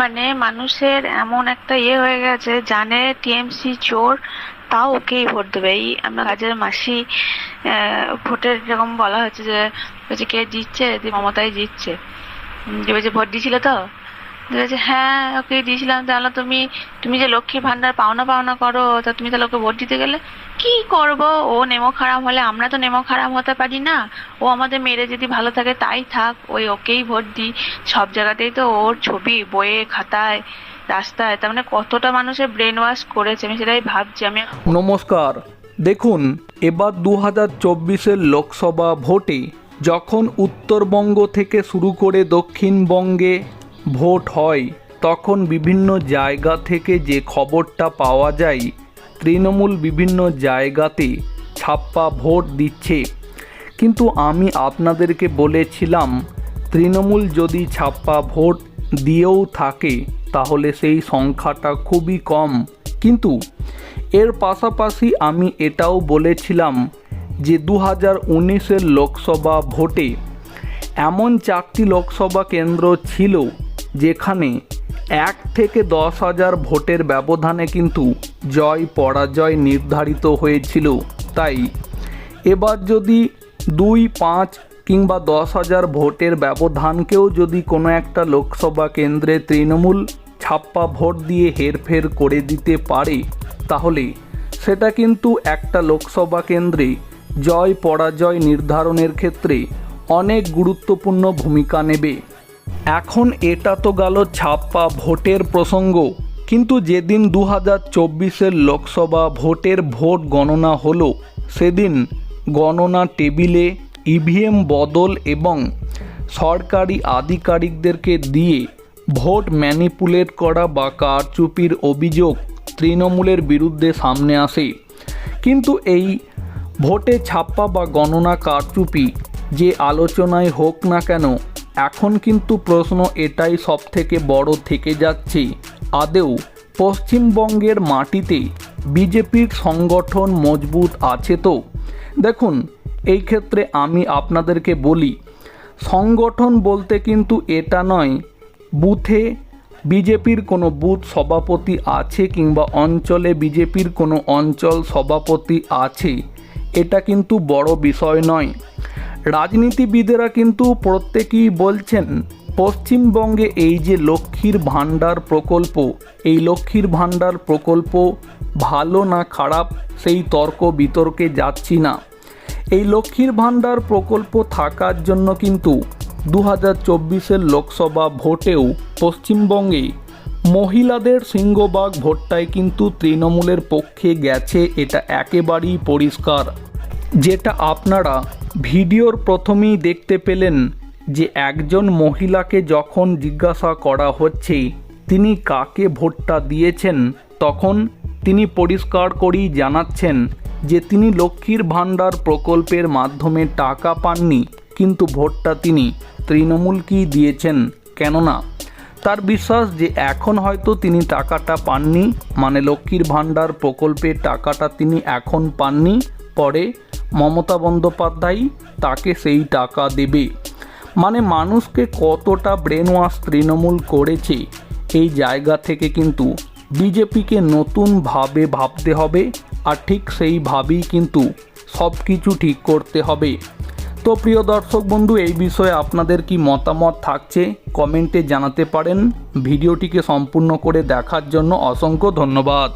মানে মানুষের এমন একটা ইয়ে হয়ে গেছে, জানে টিএমসি চোর, তাও ওকেই ভোট দেবে। এই আমরা কাজের মাসি ভোটের যেরকম বলা হচ্ছে যে বলছে কে জিতছে মমতাই জিতছে। ভোট দিয়েছিলে তো বলছে হ্যাঁ ওকে দিয়েছিলাম। তাহলে তুমি তুমি যে লক্ষ্মী ভান্ডার পাওনা পাওনা করো, তা তুমি তাহলে ওকে ভোট দিতে গেলে কি করব? ও নেমো খারাপ হলে আমরা তো নেমো খারাপ হতে পারি না। ও আমাদের মেরে যদি ভালো থাকে, তাই থাক, ওই ওকেই ভোট দিই। সব জায়গাতেই তো ওর ছবি, বইয়ে, খাতায়, রাস্তায়। তার মানে কতটা মানুষের ব্রেন ওয়াশ করেছে, আমি সেটাই ভাবছি। আমি নমস্কার। দেখুন, এবার দু হাজার চব্বিশের লোকসভা ভোটে যখন উত্তরবঙ্গ থেকে শুরু করে দক্ষিণবঙ্গে ভোট হয়, তখন বিভিন্ন জায়গা থেকে যে খবরটা পাওয়া যায়, তৃণমূল বিভিন্ন জায়গাতে ছাপ্পা ভোট দিচ্ছে। কিন্তু আমি আপনাদেরকে বলেছিলাম, তৃণমূল যদি ছাপ্পা ভোট দিয়েও থাকে, তাহলে সেই সংখ্যাটা খুবই কম। কিন্তু এর পাশাপাশি আমি এটাও বলেছিলাম যে দু হাজার উনিশের লোকসভা ভোটে এমন চারটি লোকসভা কেন্দ্র ছিল যেখানে এক থেকে দশ হাজার ভোটের ব্যবধানে কিন্তু জয় পরাজয় নির্ধারিত হয়েছিল। তাই এবার যদি দুই, পাঁচ কিংবা দশ হাজার ভোটের ব্যবধানকেও যদি কোনো একটা লোকসভা কেন্দ্রে তৃণমূল ছাপ্পা ভোট দিয়ে হেরফের করে দিতে পারে, তাহলে সেটা কিন্তু একটা লোকসভা কেন্দ্রে জয় পরাজয় নির্ধারণের ক্ষেত্রে অনেক গুরুত্বপূর্ণ ভূমিকা নেবে। এখন এটা তো গেল ছাপ্পা ভোটের প্রসঙ্গ। কিন্তু যেদিন দু হাজার চব্বিশের লোকসভা ভোটের ভোট গণনা হলো, সেদিন গণনা টেবিলে ইভিএম বদল এবং সরকারি আধিকারিকদেরকে দিয়ে ভোট ম্যানিপুলেট করা বা কারচুপির অভিযোগ তৃণমূলের বিরুদ্ধে সামনে আসে। কিন্তু এই ভোটে ছাপ্পা বা গণনা কারচুপি যে আলোচনায় হোক না কেন এখন কিন্তু প্রশ্ন এটাই সব থেকে বড় থেকে যাচ্ছে। আদেও পশ্চিমবঙ্গের মাটিতে বিজেপির সংগঠন মজবুত আছে তো? দেখুন, এই ক্ষেত্রে আমি আপনাদেরকে বলি, সংগঠন বলতে কিন্তু এটা নয়, বুথে বিজেপির কোনো বুথ সভাপতি আছে কিংবা অঞ্চলে বিজেপির কোনো অঞ্চল সভাপতি আছে, এটা কিন্তু বড় বিষয় নয়। রাজনীতিবিদেরা কিন্তু প্রত্যেকেই বলছেন, পশ্চিমবঙ্গে এই যে লক্ষ্মীর ভাণ্ডার প্রকল্প, এই লক্ষ্মীর ভাণ্ডার প্রকল্প ভালো না খারাপ সেই তর্ক বিতর্কে যাচ্ছি না। এই লক্ষ্মীর ভাণ্ডার প্রকল্প থাকার জন্য কিন্তু দু হাজার চব্বিশের লোকসভা ভোটেও পশ্চিমবঙ্গে মহিলাদের সিংহবাগ ভোটটাই কিন্তু তৃণমূলের পক্ষে গেছে, এটা একেবারেই পরিষ্কার। যেটা আপনারা ভিডিওর প্রথমেই দেখতে পেলেন যে একজন মহিলাকে যখন জিজ্ঞাসা করা হচ্ছে, তিনি কাকে ভোটটা দিয়েছেন, তখন তিনি পরিষ্কার করেই জানাচ্ছেন যে তিনি লক্ষ্মীর ভাণ্ডার প্রকল্পের মাধ্যমে টাকা পাননি, কিন্তু ভোটটা তিনি তৃণমূলকেই দিয়েছেন। কেননা, তার বিশ্বাস যে এখন হয়তো তিনি টাকাটা পাননি মানে লক্ষ্মীর ভাণ্ডার প্রকল্পের টাকাটা তিনি এখন পাননি, পরে মমতা বন্দ্যোপাধ্যায় তাকে সেই টাকা দেবে। মানে মানুষকে কতটা ব্রেন ওয়াশ তৃণমূল করেছে, এই জায়গা থেকে কিন্তু বিজেপিকে নতুনভাবে ভাবতে হবে আর ঠিক সেইভাবেই কিন্তু সব কিছু ঠিক করতে হবে। তো প্রিয় দর্শক বন্ধু, এই বিষয়ে আপনাদের কি মতামত থাকছে কমেন্টে জানাতে পারেন। ভিডিওটিকে সম্পূর্ণ করে দেখার জন্য অসংখ্য ধন্যবাদ।